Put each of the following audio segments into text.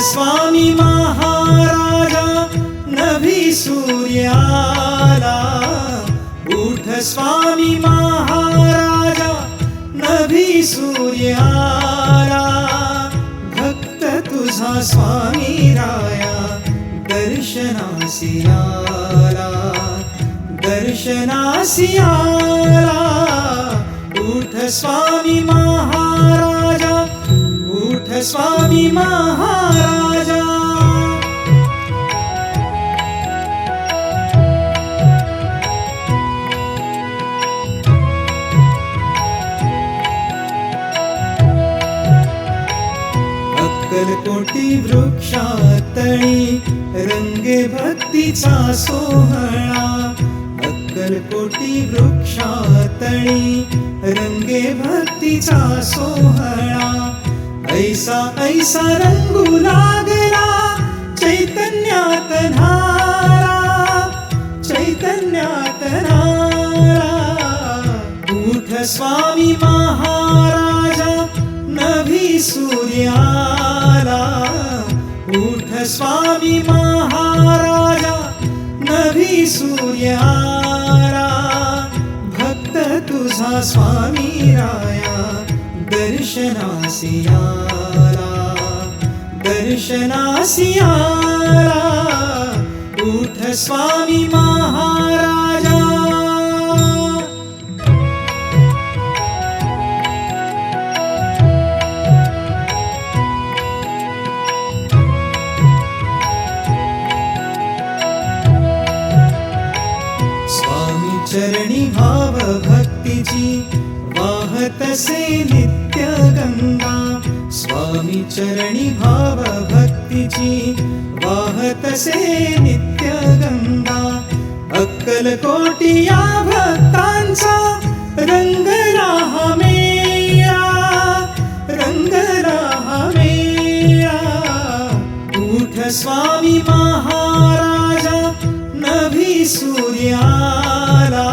स्वामी महाराजा नभी सूर्याला। उठ स्वामी महाराजा नभी सूर्याला। भक्त तुझा स्वामी राया दर्शनासी आला दर्शनासी आला उठ स्वामी उठ स्वामी महाराजा। अक्कलकोटी वृक्षातळी रंगे भक्तीचा सोहळा. अक्कलकोटी वृक्षातळी रंगे भक्तीचा सोहळा. ऐसा ऐसा रंगू लागला चैतन्यात धारा चैतन्यात नारा. उठ स्वामी महाराजा नभी सूर्याला. उठ स्वामी महाराजा नभी सूर्याला. भक्त तुझा स्वामी दर्शनासियारा दर्शनासियारा उठ स्वामी महारा तसे नित्य गंगा स्वामी चरणी भाव भक्तीची वाहतसे नित्य गंगा अक्कलकोटी या भक्तांचा रंगला राहा मेळा रंगला हा उठ स्वामी महाराजा नभी सूर्याला.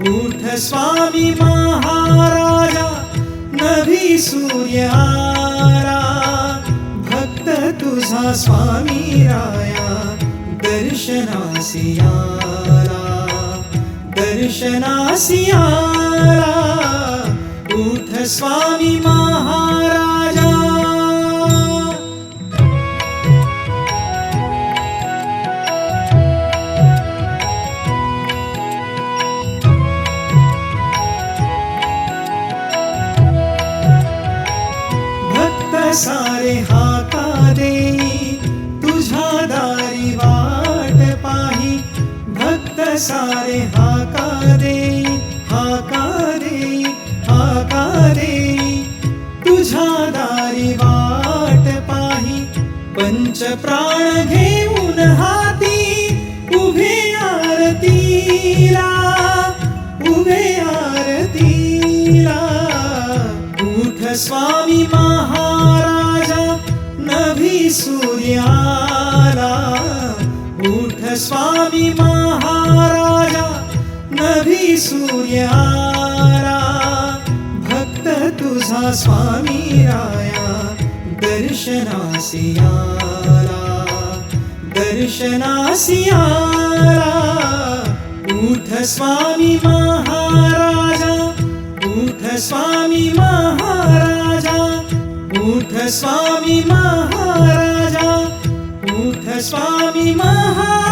उठ स्वामी महाराजा नभी सूर्यारा भक्त तुझा स्वामी राया दर्शनासियारा दर्शनासियारा उठ स्वामी महा सारे हाका देई तुझ्या दारी वाट पाही. भक्त सारे हाका देई हाका देई हाका देई तुझ्या दारी वाट पाही. पंच प्राण घेऊन हाती उभे आरतीला उभे आरतीला. उठ स्वामी मा सूर्याला उठ स्वामी महाराजा नभी सूर्याला भक्त तुझा स्वामी राया दर्शनासी आला दर्शनासी उठ स्वामी महाराजा उठ स्वामी महाराजा उठ स्वामी महाराजा उठ स्वामी महाराजा